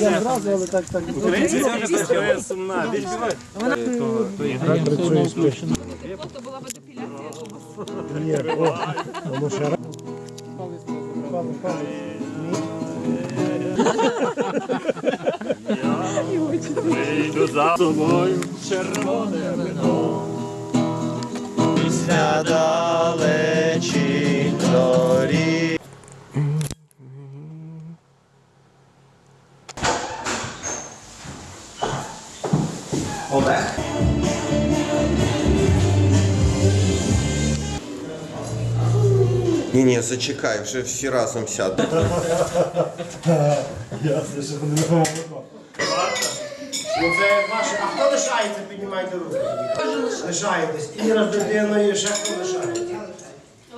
Я зразу, але так так. сумна. Більш Тобто була б депіляція у. Ні, о, воно ще раз. Палець, палець. Вийду за собою червоне вино. Після далечі зорі. Олег. Ні, ні, зачекай, вже всі разом сядуть. Ясно, що вони не помогли. Ну це ваше. А хто лишається, піднімайте руки. Лишаєтесь. Іра з дитиною, ще хто лишається.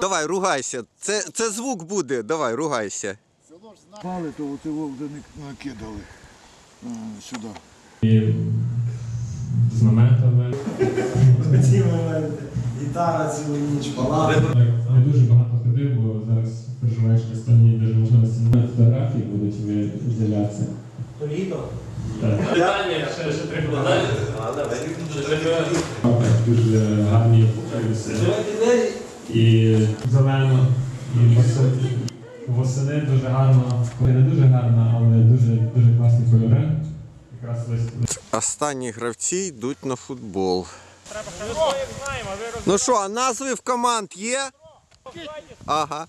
Давай, ругайся. Це, це звук буде. Давай, ругайся. Пали, то от його вже не накидали е, сюди. з наметами. Ці моменти. Гітара цілу ніч. Так, не дуже багато ходив, бо зараз переживаєш в останній дуже можливості. Фотографії будуть виділятися. То літо. Питання, ще, ще три хвилини. Дуже гарні. І зелено, і восени, дуже гарно. Не дуже гарно, але дуже, дуже класні кольори. Якраз Останні гравці йдуть на футбол. Ну що, а назви в команд є? Ага.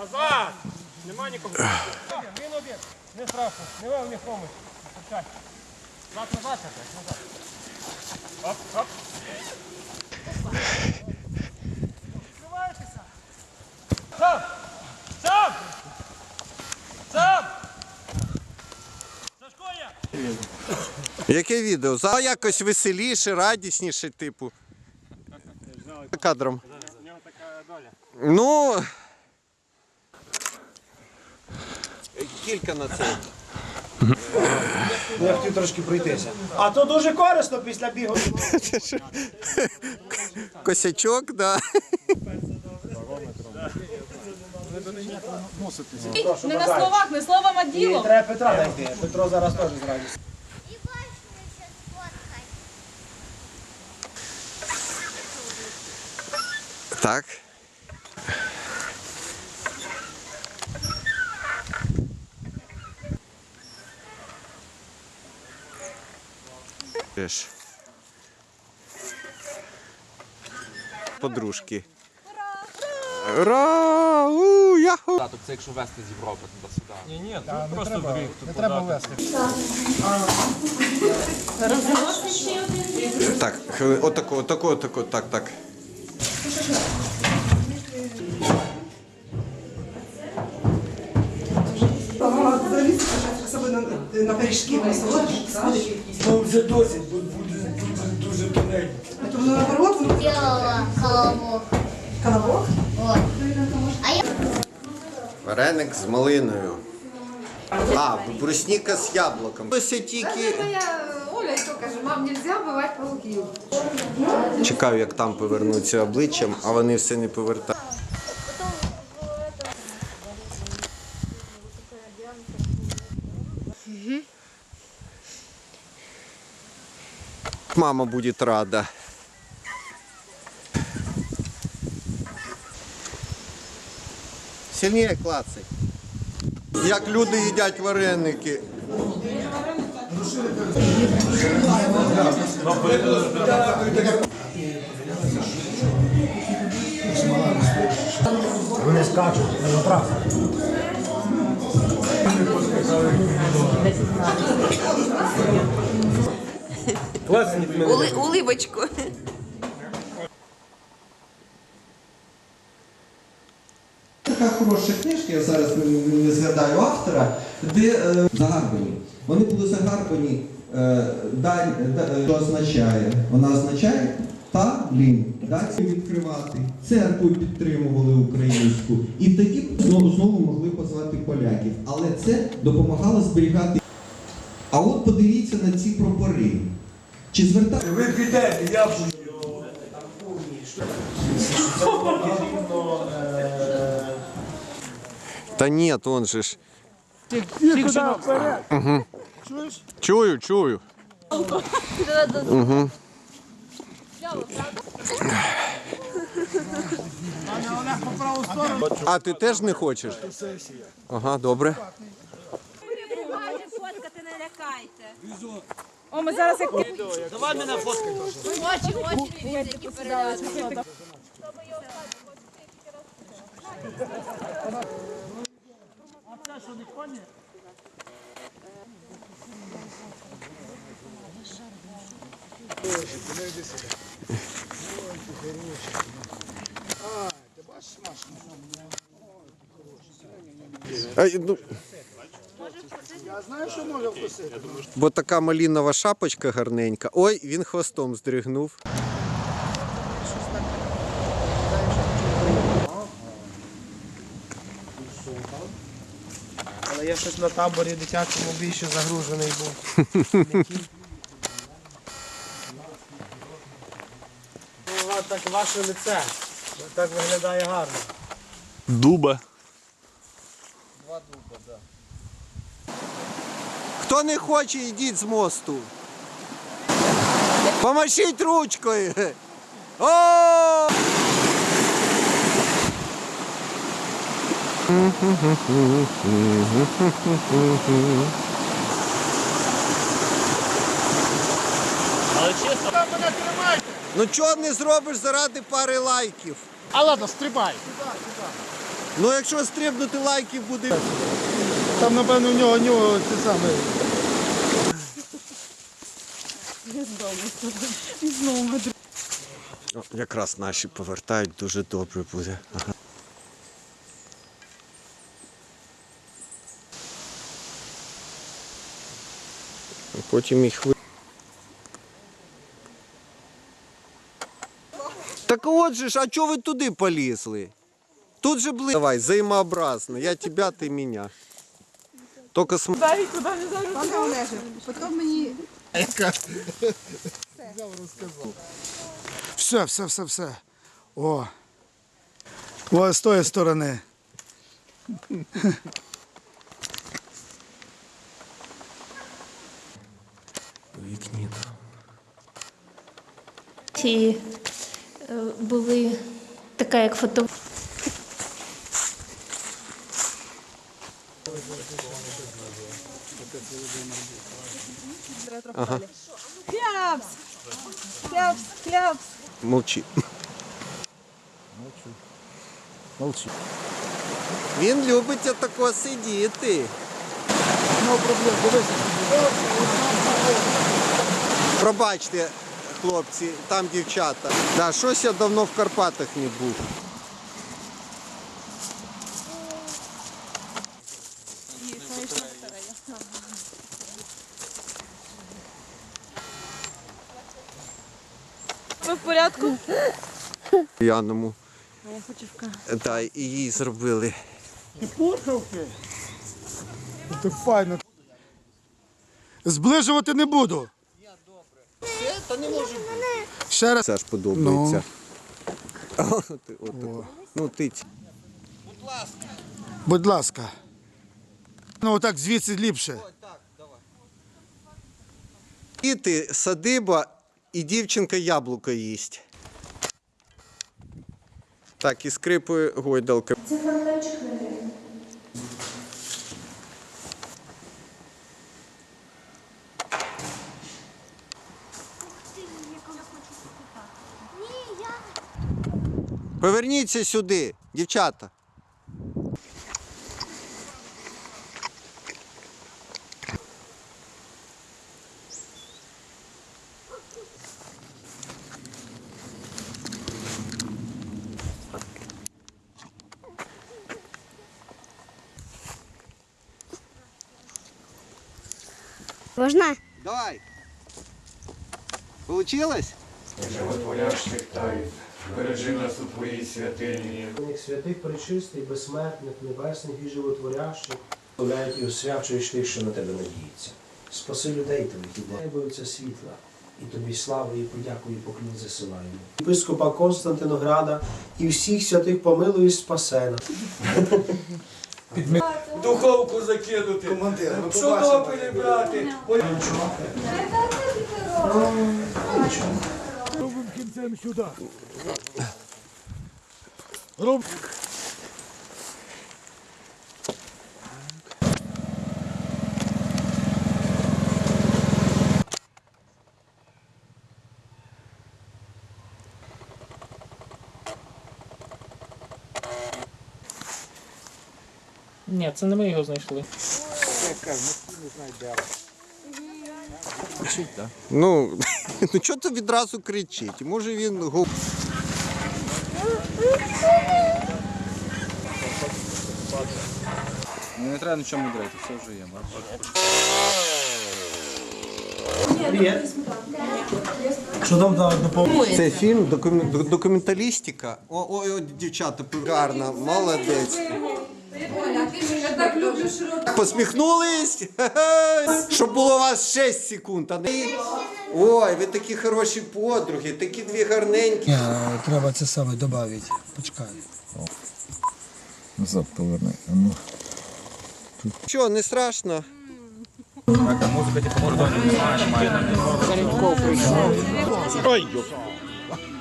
Назад! Нема нікого. Він об'єкт. Не страшно. Не вам нікому. Назад, назад, назад. Оп, оп. Сам! Сам! Сам! Сашко є! Яке відео? За якось веселіше, радісніше, типу. Кадром. У нього така доля. Ну. Кілька на це. Я хотів трошки пройтися. А то дуже корисно після бігу. Косячок, да. Не на словах, не словом, а ділом. треба Петра знайти. Петро зараз теж зразу. І бачимо, що сфоткай. Так. Подружки. Ура! У, яху! Так, це якщо вести з Європи туди-сюди. Ні, ні, тут просто дріфт. Не треба вести. Так, хвили- отако, отако, отако, так, так. Особливо на пиріжки солодкі, солодкі. Ну вже досить, бо буде дуже, дуже тоненько. То воно наоборот, воно Делала колобок. колобок. Вареник з малиною. А, брусніка з яблуком. Ось тільки. Оля і то каже, мам, нельзя бивати пауків. Чекаю, як там повернуться обличчям, а вони все не повертають. Мама буде рада. Сильніше клацай. Як люди їдять вареники. Вони скачуть на трасу. Ули, уливочку. Така хороша книжка, я зараз не, не- не згадаю автора, де е, загарбані. Вони були загарбані, е, дань, да, е, що означає? Вона означає та блін, дати відкривати. Церкву підтримували українську. І тоді знову знову могли позвати поляків. Але це допомагало зберігати. А от подивіться на ці прапори. Чи звертаєте? Ви підете, я буду. Та ні, он же ж. Ти куди вперед? Чуєш? Чую, чую. Угу. А ти теж не хочеш? Ага, добре. Фоткати не лякайте. О, ми зараз як... Давай мене фоткай. Очі, очі, які переляли. Ай, ну, Я знаю, що може вкусити. бо така малінова шапочка гарненька. Ой, він хвостом здригнув. Я щось на таборі дитячому більше загружений був. Ну, так ваше лице. Так виглядає гарно. Дуба. Два дуба, так. Хто не хоче, йдіть з мосту. Помашіть ручкою. О! Але чесно. Мене тримайте. Ну чого не зробиш заради пари лайків? А ладно, стрибай. Ну якщо стрибнути лайків буде. Там, напевно, у нього, у нього це саме. Якраз наші повертають, дуже добре буде. Ага. А Потім їх ви... Так от же ж, а чого ви туди полізли? Тут же бли... Давай, взаємообразно. Я тебя, ти мене. Тільки см... Пане Олеже, потім мені Все, все, все, все. О. О, з тої сторони. Вікні. Ці е, були така як фото. Кляпс! Кляпс, кляпс. Мовчи. Молчи. Він любить отако сидіти. Ну, проблем, дивися. Пробачте, хлопці, там дівчата. Да, щось я давно в Карпатах не був. Ви в порядку? Яному. Та, і їй зробили. І пурхавки. Так файно. Зближувати не буду. Та не може бути. Ще раз. Це ж подобається. О, ти, от. Ну ти ці- Будь ласка. Ну, отак звідси ліпше. Діти, садиба і дівчинка яблуко їсть. Так, і скрипує гойдалка. Це фонтанчик не Поверніться сюди, дівчата. Можна? Давай. Получилось? Уже вот тает. Бережи нас у твоїй святині. Святих пречистих, безсмертних, небесних і животворящих, славляють і освячуєш тих, що на тебе надіються. Спаси людей твоїх і благословиться світла, і тобі славу і подяку і поклін засилаємо. Єпископа Константинограда і всіх святих помилуй і спасе нас. Духовку закинути. Командир, Пшоно брати. Робимо кінцем сюди. Роб. Ні, це не ми його знайшли. Ну, ну чого ти відразу кричить? Може він гу- Не треба нічого мудрити, все вже є. Що там допомогти? Це фільм документалістика. О, ой, ой, дівчата, гарно, молодець. Я так люблю широко. Посміхнулись? Щоб було у вас 6 секунд, а не. Ой, ви такі хороші подруги, такі дві гарненькі. Треба це саме додати. Почекай. Назад поверни. Ну. Що, не страшно?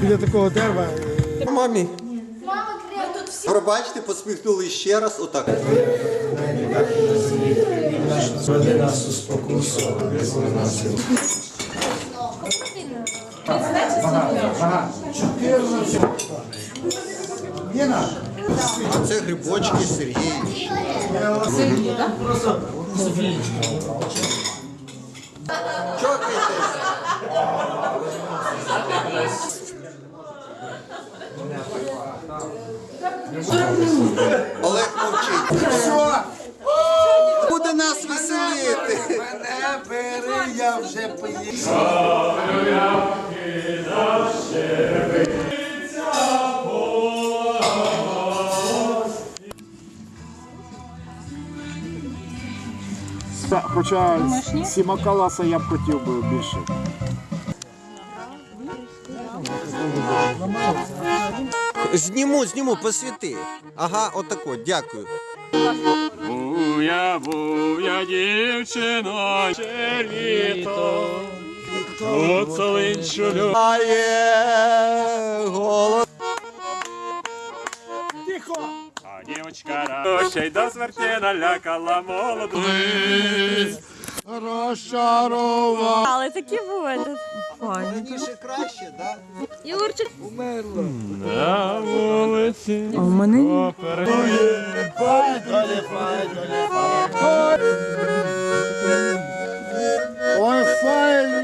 Біля такого дерева. Мамі. Пробачте, посміхнули ще раз, отак. Веди нас у спокусу, а визволи нас. А це грибочки Сергійович. Чокайтесь. Олег мовчить. Що? Буде нас веселити. Мене бери, я вже поїхав. Хоча сіма каласа я б хотів би більше. Зніму, зніму, посвіти. Ага, отако, дякую. Був я, був я дівчино, ще літо. Оцелинчу любов. Ає, дочка, ще до смерті налякала молоду. Розчарував. Але такі бувають. Раніше краще, так? Юрчик. Умерла. На вулиці. А в мене? Ой, файл.